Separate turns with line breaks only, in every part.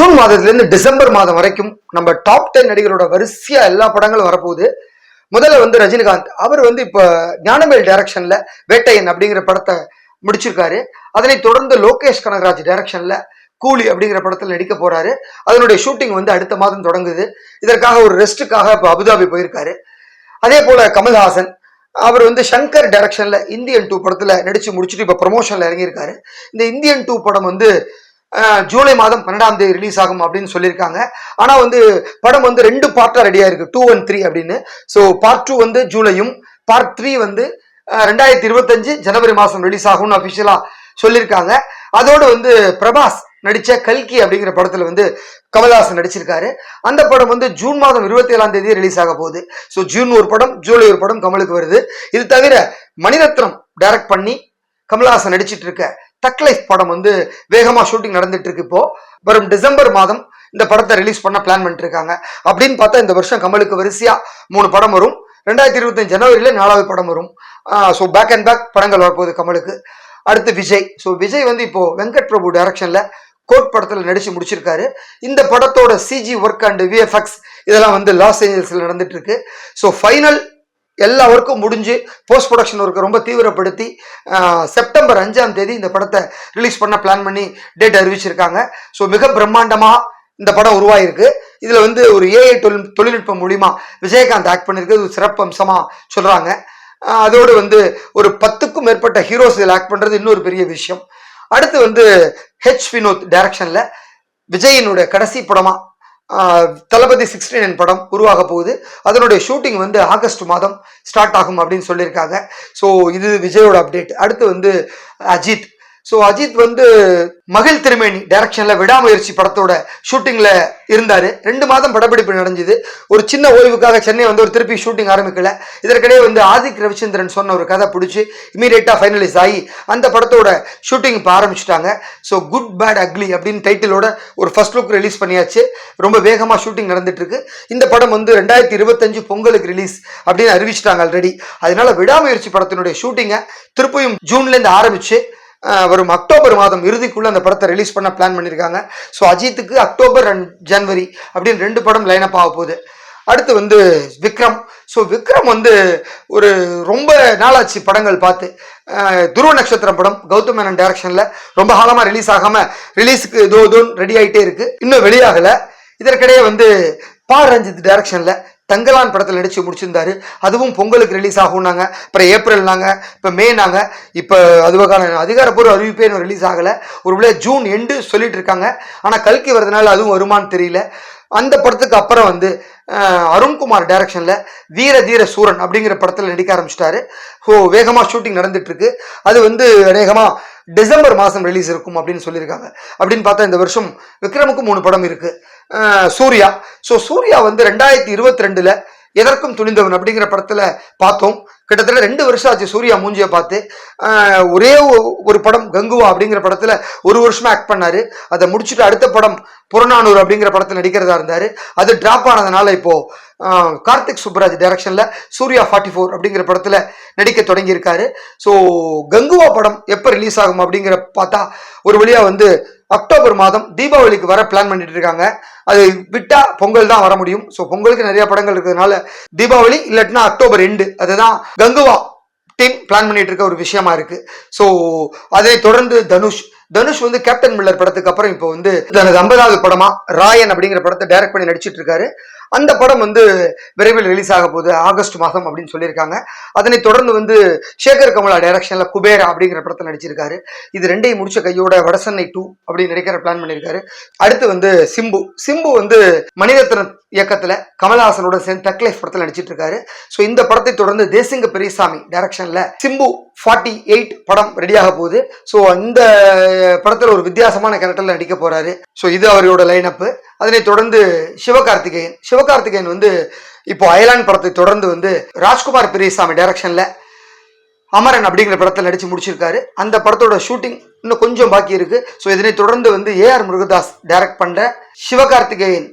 June மாதத்துலேருந்து December மாதம் வரைக்கும் நம்ம டாப் டென் நடிகரோட வரிசையா எல்லா படங்களும் வரப்போகுது. முதல்ல வந்து ரஜினிகாந்த். அவர் வந்து இப்போ ஞானவேல் டைரக்ஷன்ல வேட்டையன் அப்படிங்கிற படத்தை முடிச்சிருக்காரு. அதனை தொடர்ந்து லோகேஷ் கனகராஜ் டைரக்ஷன்ல கூலி அப்படிங்கிற படத்தில் நடிக்க போறாரு. அதனுடைய ஷூட்டிங் வந்து அடுத்த மாதம் தொடங்குது. இதற்காக ஒரு ரெஸ்ட்டுக்காக இப்போ அபுதாபி போயிருக்காரு. அதே போல கமல்ஹாசன். அவர் வந்து சங்கர் டைரக்ஷன்ல இந்தியன் டூ படத்துல நடிச்சு முடிச்சுட்டு இப்போ ப்ரொமோஷன்ல இறங்கியிருக்காரு. இந்த இந்தியன் டூ படம் வந்து ஜூலை மாதம் பன்னெண்டாம் தேதி ரிலீஸ் ஆகும் அப்படின்னு சொல்லியிருக்காங்க. ஆனால் வந்து படம் வந்து ரெண்டு பார்ட்டாக ரெடியாக இருக்குது டூ ஒன் த்ரீ அப்படின்னு. ஸோ பார்ட் டூ வந்து ஜூலையும் பார்ட் த்ரீ வந்து ரெண்டாயிரத்தி இருபத்தஞ்சு ஜனவரி மாதம் ரிலீஸ் ஆகும்னு அஃபிஷியலாக சொல்லியிருக்காங்க. அதோடு வந்து பிரபாஸ் நடித்த கல்கி அப்படிங்கிற படத்தில் வந்து கமல்ஹாசன் நடிச்சிருக்காரு. அந்த படம் வந்து ஜூன் மாதம் இருபத்தி ஏழாம் தேதி ரிலீஸ் ஆக போகுது. ஸோ ஜூன் ஒரு படம் ஜூலை ஒரு படம் கமலுக்கு வருது. இது தவிர மணிரத்னம் டைரக்ட் பண்ணி கமல்ஹாசன் நடிச்சிட்டு இருக்க தக் லைஃப் படம் வந்து வேகமாக ஷூட்டிங் நடந்துட்டு இருக்கு இப்போ. வரும் டிசம்பர் மாதம் இந்த படத்தை ரிலீஸ் பண்ண பிளான் பண்ணிட்டுருக்காங்க. அப்படின்னு பார்த்தா இந்த வருஷம் கமலுக்கு வரிசையா மூணு படம் வரும். ரெண்டாயிரத்தி இருபத்தஞ்சு ஜனவரியில் நாலாவது படம் வரும். ஸோ பேக் அண்ட் பேக் படங்கள் வரப்போகுது கமலுக்கு. அடுத்து விஜய். ஸோ விஜய் வந்து இப்போ வெங்கட் பிரபு டைரக்ஷனில் கோட் படத்தில் நடிச்சு முடிச்சிருக்காரு. இந்த படத்தோட சிஜி ஒர்க் அண்ட் விஎஃப்எக்ஸ் இதெல்லாம் வந்து லாஸ் ஏஞ்சல்ஸில் நடந்துட்டு இருக்கு ஸோ ஃபைனல் எல்லா ஒர்க்கும் முடிஞ்சு போஸ்ட் ப்ரொடக்ஷன் ஒர்க்கை ரொம்ப தீவிரப்படுத்தி செப்டம்பர் அஞ்சாம் தேதி இந்த படத்தை ரிலீஸ் பண்ண பிளான் பண்ணி டேட் அறிவிச்சிருக்காங்க. ஸோ மிக பிரம்மாண்டமாக இந்த படம் உருவாயிருக்கு. இதில் வந்து ஒரு ஏஐ தொழில் தொழில்நுட்பம் மூலிமா விஜயகாந்த் ஆக்ட் பண்ணியிருக்கிறது ஒரு சிறப்பு அம்சமாக சொல்கிறாங்க அதோடு வந்து ஒரு பத்துக்கும் மேற்பட்ட ஹீரோஸ் இதில் ஆக்ட் பண்ணுறது இன்னொரு பெரிய விஷயம். அடுத்து வந்து ஹெச் வினோத் டைரக்ஷனில் விஜயினுடைய கடைசி படமாக தளபதி சிக்ஸ்டி நைன் படம் உருவாக போகுது. அதனுடைய ஷூட்டிங் வந்து ஆகஸ்ட் மாதம் ஸ்டார்ட் ஆகும் அப்படின்னு சொல்லியிருக்காங்க. ஸோ இது விஜயோட அப்டேட் அடுத்து வந்து அஜித். ஸோ அஜித் வந்து மகிழ் திருமேனி டைரக்ஷன்ல விடாமுயற்சி படத்தோட ஷூட்டிங்ல இருந்தாரு. ரெண்டு மாதம் படப்பிடிப்பு நடந்தது. ஒரு சின்ன ஓய்வுக்காக சென்னை வந்து ஒரு திருப்பி ஷூட்டிங் ஆரம்பிக்கல. இதற்கிடையே வந்து ஆதிக் ரவிச்சந்திரன் சொன்ன ஒரு கதை பிடிச்சி இமீடியட்டா ஃபைனலைஸ் ஆகி அந்த படத்தோட ஷூட்டிங் இப்போ ஆரம்பிச்சிட்டாங்க. ஸோ குட் பேட் அக்லி அப்படின்னு டைட்டிலோட ஒரு ஃபர்ஸ்ட் லுக் ரிலீஸ் பண்ணியாச்சு. ரொம்ப வேகமாக ஷூட்டிங் நடந்துட்டு இருக்கு. இந்த படம் வந்து ரெண்டாயிரத்தி இருபத்தஞ்சு பொங்கலுக்கு ரிலீஸ் அப்படின்னு அறிவிச்சிட்டாங்க ஆல்ரெடி அதனால விடாமுயற்சி படத்தினுடைய ஷூட்டிங்கை திருப்பியும் ஜூன்லேருந்து ஆரம்பிச்சு வரும் அக்டோபர் மாதம் இறுதிக்குள்ளே அந்த படத்தை ரிலீஸ் பண்ண பிளான் பண்ணியிருக்காங்க ஸோ அஜித்துக்கு அக்டோபர் அண்ட் ஜனவரி அப்படின்னு ரெண்டு படம் லைனப் ஆக போகுது. அடுத்து வந்து விக்ரம். ஸோ விக்ரம் வந்து ஒரு ரொம்ப நாளாச்சு படங்கள் பார்த்து. துருவ நட்சத்திரம் படம் கௌதம் மேனன் டைரக்ஷனில் ரொம்ப காலமாக ரிலீஸ் ஆகாமல் ரிலீஸுக்கு இதோ இதோன்னு ரெடி ஆகிட்டே இருக்கு. இன்னும் வெளியாகலை. இதற்கிடையே வந்து பா ரஞ்சித் டைரக்ஷனில் தங்கலான் படத்தில் நடித்து முடிச்சிருந்தாரு. அதுவும் பொங்கலுக்கு ரிலீஸ் ஆகும்னாங்க. அப்புறம் ஏப்ரல்னாங்க இப்போ மேனாங்க இப்போ அதுவாக அதிகாரப்பூர்வ அறிவிப்பே இன்னும் ரிலீஸ் ஆகலை. ஒரு விளையா ஜூன் எண்டு சொல்லிட்டு இருக்காங்க. ஆனால் கல்கி வரதுனால அதுவும் வருமான்னு தெரியல. அந்த படத்துக்கு அப்புறம் வந்து அருண்குமார் டைரக்ஷனில் வீர தீர சூரன் அப்படிங்கிற படத்தில் நடிக்க ஆரம்பிச்சிட்டாரு. ஸோ வேகமாக ஷூட்டிங் நடந்துட்டுருக்கு. அது வந்து அநேகமாக டிசம்பர் மாதம் ரிலீஸ் இருக்கும் அப்படின்னு சொல்லியிருக்காங்க. அப்படின்னு பார்த்தா இந்த வருஷம் விக்ரமுக்கு மூணு படம் இருக்குது சூர்யா. ஸோ சூர்யா வந்து ரெண்டாயிரத்தி இருபத்தி ரெண்டுல எதற்கும் துணிந்தவன் அப்படிங்கிற படத்துல பார்த்தோம். கிட்டத்தட்ட ரெண்டு வருஷம் ஆச்சு சூர்யா மூஞ்சியை பார்த்து. ஒரே ஒரு படம் கங்குவா அப்படிங்கிற படத்தில் ஒரு வருஷமாக ஆக்ட் பண்ணாரு. அதை முடிச்சுட்டு அடுத்த படம் புறநானூறு அப்படிங்கிற படத்தில் நடிக்கிறதா இருந்தார். அது ட்ராப் ஆனதுனால இப்போது கார்த்திக் சுப்ராஜ் டைரக்ஷனில் சூர்யா ஃபார்ட்டி ஃபோர் அப்படிங்கிற படத்தில் நடிக்க தொடங்கியிருக்காரு. ஸோ கங்குவா படம் எப்போ ரிலீஸ் ஆகும் அப்படிங்கிற பார்த்தா ஒரு வழியா வந்து அக்டோபர் மாதம் தீபாவளிக்கு வர பிளான் பண்ணிட்டு இருக்காங்க. அது விட்டா பொங்கல் தான் வர முடியும். ஸோ பொங்கலுக்கு நிறைய படங்கள் இருக்கிறதுனால தீபாவளி இல்லாட்டினா அக்டோபர் எண்டு அதுதான் கங்குவா டீம் பிளான் பண்ணிட்டு இருக்க ஒரு விஷயமா இருக்கு. ஸோ அதை தொடர்ந்து தனுஷ். தனுஷ் வந்து கேப்டன் மில்லர் படத்துக்கு அப்புறம் இப்போ வந்து தனது ஐம்பதாவது படமா ராயன் அப்படிங்கிற படத்தை டைரக்ட் பண்ணி நடிச்சிட்டு இருக்காரு. அந்த படம் வந்து விரைவில் ரிலீஸ் ஆக போகுது ஆகஸ்ட் மாதம் அப்படின்னு சொல்லியிருக்காங்க. அதனை தொடர்ந்து வந்து சேகர் கமலா டைரக்ஷனில் குபேரா அப்படிங்கிற படத்தில் நடிச்சிருக்காரு. இது ரெண்டையும் முடிச்ச கையோட வடசென்னை டூ அப்படின்னு நடிக்கிற பிளான் பண்ணியிருக்காரு. அடுத்து வந்து சிம்பு. சிம்பு வந்து மணிரத்ன இயக்கத்தில் கமல்ஹாசனோட சேர்ந்து தக் லைஃப் படத்தில் நடிச்சிட்டு இருக்காரு ஸோ இந்த படத்தை தொடர்ந்து தேசிங்க பெரியசாமி டைரக்ஷனில் சிம்பு ஃபார்ட்டி எயிட் படம் ரெடியாக போகுது. ஸோ அந்த படத்தில் ஒரு வித்தியாசமான கேரக்டரில் நடிக்க போறாரு. ஸோ இது அவரோட லைனப்பு அதனை தொடர்ந்து சிவகார்த்திகேயன் சிவகார்த்திகேயன் வந்து இப்போ அயலான் படத்தை தொடர்ந்து வந்து ராஜ்குமார் பெரியசாமி டைரக்ஷன்ல அமரன் அப்படிங்கிற படத்தில் நடிச்சு முடிச்சிருக்காரு. அந்த படத்தோட ஷூட்டிங் இன்னும் கொஞ்சம் பாக்கி இருக்கு. ஸோ இதனை தொடர்ந்து வந்து ஏஆர் முருகதாஸ் டைரக்ட் பண்ற சிவகார்த்திகேயன்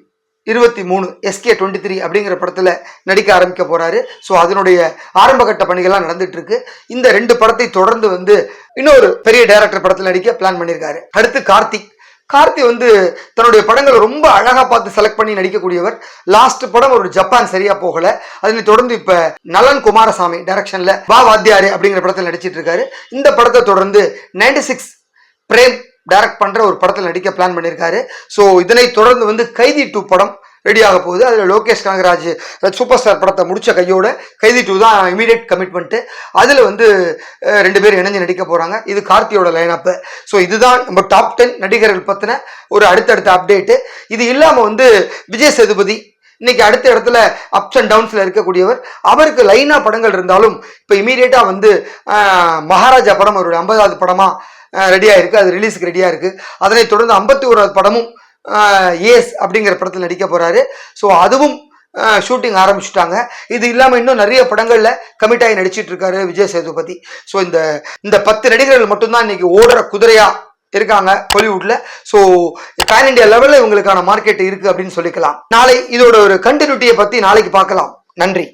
இருபத்தி மூணு எஸ்கே டுவெண்ட்டி த்ரீ அப்படிங்கிற படத்தில் நடிக்க ஆரம்பிக்க போறாரு. ஸோ அதனுடைய ஆரம்பகட்ட பணிகள்லாம் நடந்துட்டு இருக்கு. இந்த ரெண்டு படத்தை தொடர்ந்து வந்து இன்னொரு பெரிய டைரக்டர் படத்தில் நடிக்க பிளான் பண்ணியிருக்காரு அடுத்து கார்த்திக். கார்த்தி வந்து தன்னுடைய படங்களை ரொம்ப அழகாக பார்த்து செலக்ட் பண்ணி நடிக்கக்கூடியவர். லாஸ்ட் படம் ஒரு ஜப்பான் சரியா போகல. அதனை தொடர்ந்து இப்ப நலன் குமாரசாமி டைரக்ஷன்ல வா வாத்தியாரே அப்படிங்கிற படத்தில் நடிச்சிட்டு இருக்காரு. இந்த படத்தை தொடர்ந்து 96 சிக்ஸ் பிரேம் டைரக்ட் பண்ற ஒரு படத்தில் நடிக்க பிளான் பண்ணியிருக்காரு ஸோ இதனை தொடர்ந்து வந்து கைதி டூ படம் ரெடி ஆக போகுது. அதில் லோகேஷ் கனகராஜ் சூப்பர் ஸ்டார் படத்தை முடித்த கையோட கைதி டூ தான் இமீடியட் கமிட்மெண்ட்டு அதில் வந்து ரெண்டு பேரும் இணைஞ்சு நடிக்க போகிறாங்க இது கார்த்தியோட லைனப்பு ஸோ இதுதான் நம்ம டாப் டென் நடிகர்கள் பற்றின ஒரு அடுத்தடுத்த அப்டேட்டு இது இல்லாமல் வந்து விஜய் சேதுபதி இன்னைக்கு அடுத்த இடத்துல அப்ஸ் அண்ட் டவுன்ஸில் இருக்கக்கூடியவர். அவருக்கு லைனா படங்கள் இருந்தாலும் இப்போ இமீடியட்டாக வந்து மகாராஜா படம் அவருடைய ஐம்பதாவது படமாக ரெடியாக இருக்குது அது ரிலீஸுக்கு ரெடியாக இருக்குது அதனைத் தொடர்ந்து ஐம்பத்தி ஓராவது படமும் ஏஸ் அப்படிங்கிற படத்தில் நடிக்க போகிறாரு ஸோ அதுவும் ஷூட்டிங் ஆரம்பிச்சுட்டாங்க. இது இல்லாமல் இன்னும் நிறைய படங்களில் கமிட் ஆகி நடிச்சிட்டு இருக்காரு விஜய் சேதுபதி. ஸோ இந்த இந்த பத்து நடிகர்கள் மட்டும்தான் இன்னைக்கு ஓடுற குதிரையா இருக்காங்க ஹாலிவுட்ல. ஸோ பேன் இண்டியா லெவலில் இவங்களுக்கான மார்க்கெட் இருக்கு அப்படின்னு சொல்லிக்கலாம். நாளை இதோட ஒரு கண்டினியூட்டியை பத்தி நாளைக்கு பார்க்கலாம். நன்றி.